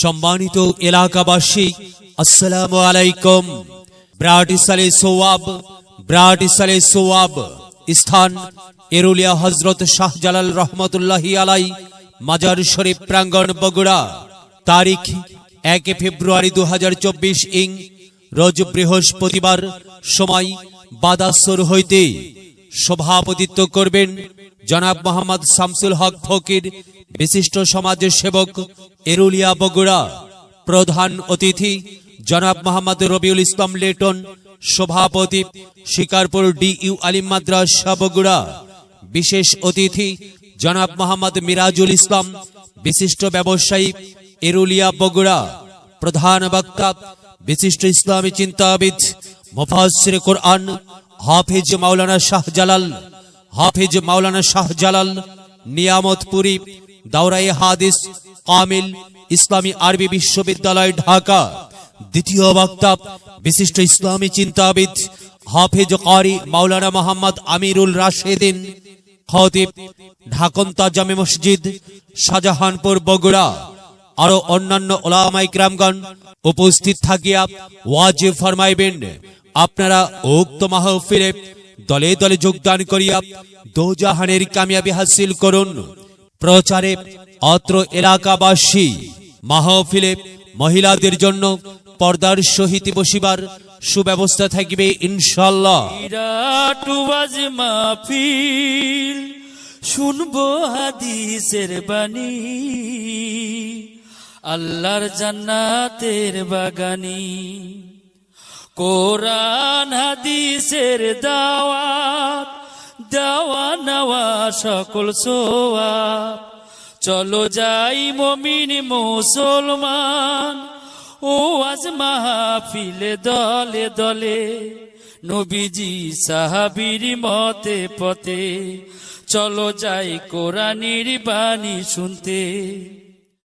সম্মানিত এলাকাবাসী, আসসালামু আলাইকুম। ব্রাটিসালে সোয়াব ব্রাটিসালে সোয়াব স্থান, এরুলিয়া হজরত শাহজালাল রহমতুল্লাহি আলাই মাজার শরীফ প্রাঙ্গণ বগুড়া। তারিখ, এক ফেব্রুয়ারি দু হাজার চব্বিশ ইং, রোজ বৃহস্পতিবার, সময় বাদাসর হইতে সভাপতিত্ব করবেন জনাব মোহাম্মদ শামসুল হক ফকির, বিশিষ্ট সমাজ সেবক এরুলিয়া বগুড়া। প্রধান অতিথি জনাব মোহাম্মদ রবিউল ইসলাম লেটন, সভাপতি শিকারপুর ডিইউ আলিম মাদ্রাসা বগুড়া। বিশেষ অতিথি জনাব মোহাম্মদ মিরাজুল ইসলাম, বিশিষ্ট ব্যবসায়ী এরুলিয়া বগুড়া। প্রধান বক্তা, বিশিষ্ট ইসলামী চিন্তাবিদ, মুফাসসির কোরআন, হাফিজ মাওলানা শাহজালাল। হাফিজ মাওলানা শাহজালাল নিয়ামতপুরী দাওরাই হাদিস, কামিল, ইসলামী আরবি বিশ্ববিদ্যালয়, ঢাকা। দ্বিতীয় বক্তা, বিশিষ্ট ইসলামী চিন্তাবিদ, হাফিজ কারি মাওলানা মোহাম্মদ আমিরুল রাশেদিন, খতিব, ঢাকন্তা জামে মসজিদ, শাহজাহানপুর, বগুড়া। আরও অন্যান্য ওলামাই গ্রামগণ উপস্থিত থাকিয়া ওয়াজিব ফরমাইবেন। আপনারা উক্ত মাহফিলে দলে দলে যোগদান করিয়া দোজাহানের কামিয়াবি হাসিল করুন। প্রচারে অত্র এলাকাবাসী, মাহফিলে মহিলাদের জন্য পর্দার সহিত বসিবার সুব্যবস্থা থাকবে ইনশাল্লাহ শুনব হাদিসের বাণী। আল্লাহর জান্নাতের বাগানি। কোরআন, হাদিসের দাওয়াত, দেওয়া নেওয়া সকল সোয়াব। চলো যাই মমিন, মুসলমান ও আজ মাহফিলে দলে দলে। নবীজি সাহাবির মতে পথে। চলো যাই কোরআনির বাণী শুনতে।